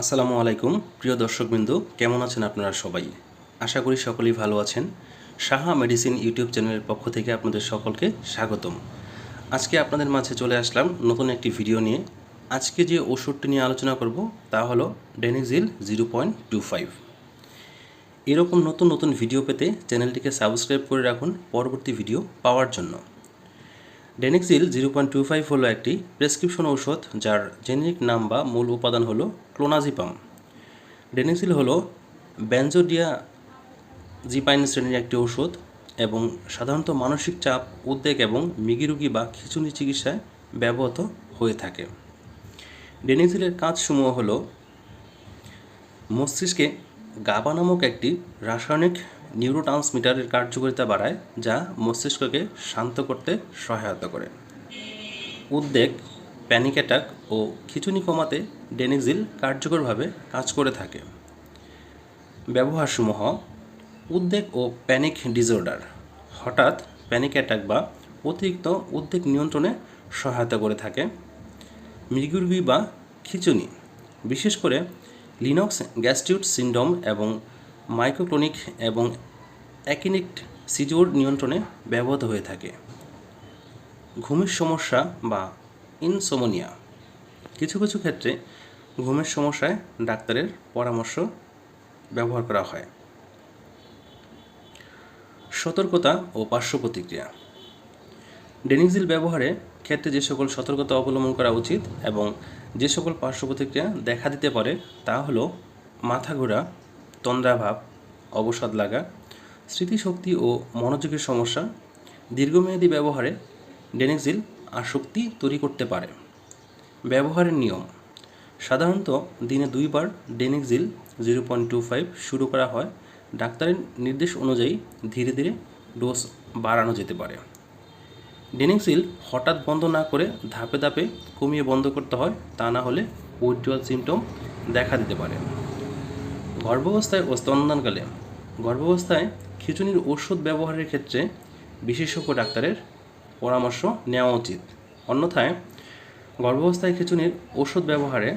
আসসালামু আলাইকুম, প্রিয় দর্শকবৃন্দু, কেমন আছেন আপনারা সবাই? আশা করি সকলেই ভালো আছেন। সাহা মেডিসিন ইউটিউব চ্যানেলের পক্ষ থেকে আপনাদের সকলকে স্বাগতম। আজকে আপনাদের মাঝে চলে আসলাম নতুন একটি ভিডিও নিয়ে। আজকে যে ওষুধটি নিয়ে আলোচনা করব, তা হলো Denixil zero point two five. এরকম নতুন নতুন ভিডিও পেতে চ্যানেলটিকে সাবস্ক্রাইব করে রাখুন। পরবর্তী ভিডিও পাওয়ার জন্য। Denixil zero point two five হলো একটি প্রেসক্রিপশন ঔষধ যার জেনেরিক নাম বা মূল উপাদান হলো ক্লোনাজিপাম ডেনিক্সিল হলো ব্যানজোডিয়া জিপাইন শ্রেণির একটি ঔষধ এবং সাধারণত মানসিক চাপ, উদ্বেগ এবং মিগিরুগি বা খিচুনি চিকিৎসায় ব্যবহৃত হয়ে থাকে। ডেনিক্সিলের কাজসমূহ হলো মস্তিষ্কে গাবা নামক একটি রাসায়নিক নিউরোট্রান্সমিটারের কার্যকারিতা বাড়ায়, যা মস্তিষ্ককে শান্ত করতে সহায়তা করে। উদ্বেগ প্যানিক অ্যাটাক ও খিচুনি কমাতে ডেনিক্সিল কার্যকরভাবে কাজ করে থাকে। ব্যবহারসমূহ, উদ্বেগ ও প্যানিক ডিসঅর্ডার হঠাৎ প্যানিক অ্যাটাক বা অতিরিক্ত উদ্বেগ নিয়ন্ত্রণে সহায়তা করে থাকে। মৃগুর্গি বা খিচুনি, বিশেষ করে লিনক্স গ্যাস্টিউট সিন্ড্রোম এবং মাইক্রোক্লোনিক এবং অ্যাকিনিক্ট সিজোর নিয়ন্ত্রণে ব্যবহৃত হয়ে থাকে। ঘুমের সমস্যা বা ইনসোমোনিয়া। কিছু কিছু ক্ষেত্রে ঘুমের সমস্যায় ডাক্তারের পরামর্শ ব্যবহার করা হয়। সতর্কতা ও পার্শ্ব প্রতিক্রিয়া। ডেনিক্সিল ব্যবহারে ক্ষেত্রে যে সকল সতর্কতা অবলম্বন করা উচিত এবং যে সকল পার্শ্ব প্রতিক্রিয়া দেখা দিতে পারে তা হলো মাথা ঘোরা তন্দ্রাভাব, অবসাদ লাগা, স্মৃতিশক্তি ও মনোযোগের সমস্যা, দীর্ঘমেয়াদী ব্যবহারে ডেনিক্সিল আসক্তি তৈরি করতে পারে। ব্যবহারের নিয়ম। সাধারণত দিনে দুইবার Denixil zero point two five শুরু করা হয়। ডাক্তারের নির্দেশ অনুযায়ী ধীরে ধীরে ডোজ বাড়ানো যেতে পারে। ডেনিক্সিল হঠাৎ বন্ধ না করে ধাপে ধাপে কমিয়ে বন্ধ করতে হয়। তা না হলে উইথড্রয়াল সিমটম দেখা দিতে পারে। গর্ভাবস্থায় ও স্তনদানকালে গর্ভাবস্থায় খিচুনির ওষুধ ব্যবহারের ক্ষেত্রে বিশেষজ্ঞ ডাক্তারের পরামর্শ নেওয়া উচিত। অন্যথায় গর্ভাবস্থায় খিচুনির ওষুধ ব্যবহারে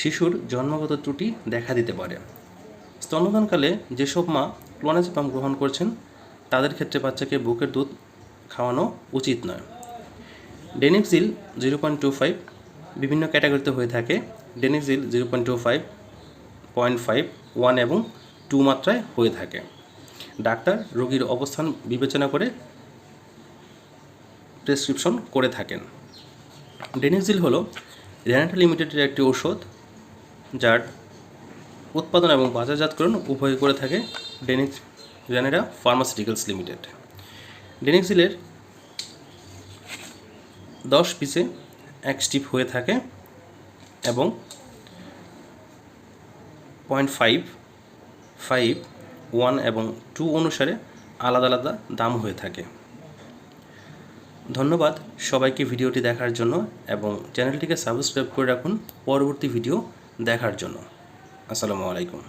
শিশুর জন্মগত ত্রুটি দেখা দিতে পারে। স্তন্যদানকালে যেসব মা ক্লোনাজিপাম গ্রহণ করছেন, তাদের ক্ষেত্রে বাচ্চাকে বুকের দুধ খাওয়ানো উচিত নয়। Denixil zero point two five বিভিন্ন ক্যাটাগরিতে হয়ে থাকে। Denixil zero point two five, point five one এবং টু মাত্রায় হয়ে থাকে। ডাক্তার রোগীর অবস্থান বিবেচনা করে প্রেসক্রিপশন করে থাকেন। ডেনিক্সিল হলো রেনাটা লিমিটেডের একটি ঔষধ যার উৎপাদন এবং বাজারজাতকরণ উভয় করে থাকে ডেনিক্স রেনেরা ফার্মাসিউটিক্যালস লিমিটেড ডেনিক্সিলের দশ পিসে এক স্টিপ হয়ে থাকে এবং পয়েন্ট ফাইভ ফাইভ, ওয়ান এবং টু অনুসারে আলাদা আলাদা দাম হয়ে থাকে। ধন্যবাদ সবাইকে ভিডিওটি দেখার জন্য এবং চ্যানেলটিকে সাবস্ক্রাইব করে রাখুন। পরবর্তী ভিডিও দেখার জন্য। আসসালামু আলাইকুম।